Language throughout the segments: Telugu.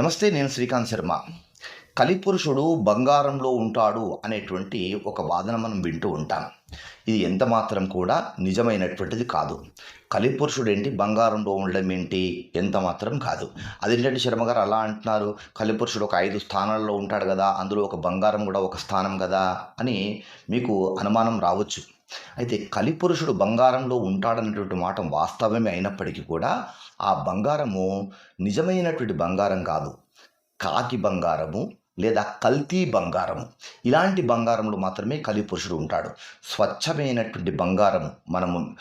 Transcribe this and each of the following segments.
నమస్తే నేను శ్రీకాంత్ శర్మ కలిపురుషుడు బంగారంలో ఉంటాడు అనేటువంటి ఒక వాదన మనం వింటూ ఉంటాం. ఇది ఎంత మాత్రం కూడా నిజమైనటువంటిది కాదు. కలిపురుషుడు ఏంటి బంగారంలో ఉండడం ఏంటి? ఎంత మాత్రం కాదు. అదేంటంటే శర్మ గారు అలా అంటున్నారు. కలిపురుషుడు ఒక ఐదు స్థానాల్లో ఉంటాడు కదా అందులో ఒక బంగారం కూడా ఒక స్థానం కదా అని మీకు అనుమానం రావచ్చు. అయితే కలిపురుషుడు బంగారంలో ఉంటాడన్నటువంటి మాట వాస్తవమే అయినప్పటికీ కూడా ఆ బంగారము నిజమైనటువంటి బంగారం కాదు. కాకి బంగారము లేదా కల్తీ బంగారము. ఇలాంటి బంగారంలో మాత్రమే కలిపురుషుడు ఉంటాడు. స్వచ్ఛమైనటువంటి బంగారము మనము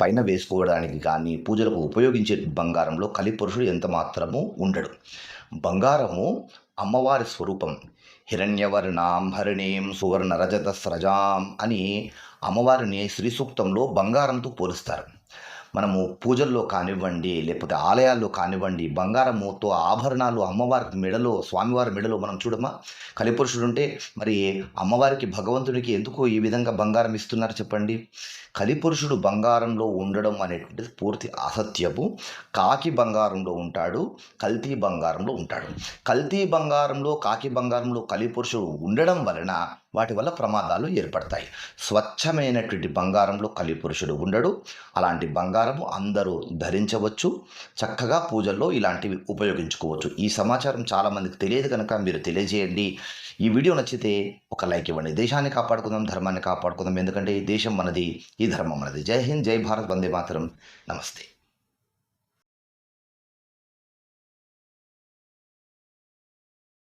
పైన వేసుకోవడానికి కానీ పూజలకు ఉపయోగించే బంగారంలో కలిపురుషుడు ఎంత మాత్రము ఉండడు. బంగారము అమ్మవారి స్వరూపం. హిరణ్యవర్ణాం హరిణీం సువర్ణ రజత స్రజాం అని అమ్మవారిని శ్రీ సూక్తంలో బంగారంతో పోలుస్తారు. మనము పూజల్లో కానివ్వండి లేకపోతే ఆలయాల్లో కానివ్వండి బంగారముతో ఆభరణాలు అమ్మవారి మెడలో స్వామివారి మెడలో మనం చూడమా? కలిపురుషుడు ఉంటే మరి అమ్మవారికి భగవంతుడికి ఎందుకు ఈ విధంగా బంగారం ఇస్తున్నారు చెప్పండి? కలిపురుషుడు బంగారంలో ఉండడం అనేటువంటిది పూర్తి అసత్యము. కాకి బంగారంలో ఉంటాడు కల్తీ బంగారంలో ఉంటాడు. కల్తీ బంగారంలో కాకి బంగారంలో కలిపురుషుడు ఉండడం వలన వాటి వల్ల ప్రమాదాలు ఏర్పడతాయి. స్వచ్ఛమైనటువంటి బంగారంలో కలిపురుషుడు ఉండడు. అలాంటి బంగారము అందరూ ధరించవచ్చు. చక్కగా పూజల్లో ఇలాంటివి ఉపయోగించుకోవచ్చు. ఈ సమాచారం చాలామందికి తెలియదు కనుక మీరు తెలియజేయండి. ఈ వీడియో నచ్చితే ఒక లైక్ ఇవ్వండి. దేశాన్ని కాపాడుకుందాం ధర్మాన్ని కాపాడుకుందాం. ఎందుకంటే ఈ దేశం మనది ఈ ధర్మం మనది. జై హింద్ జై భారత్ వందే మాతరం. నమస్తే.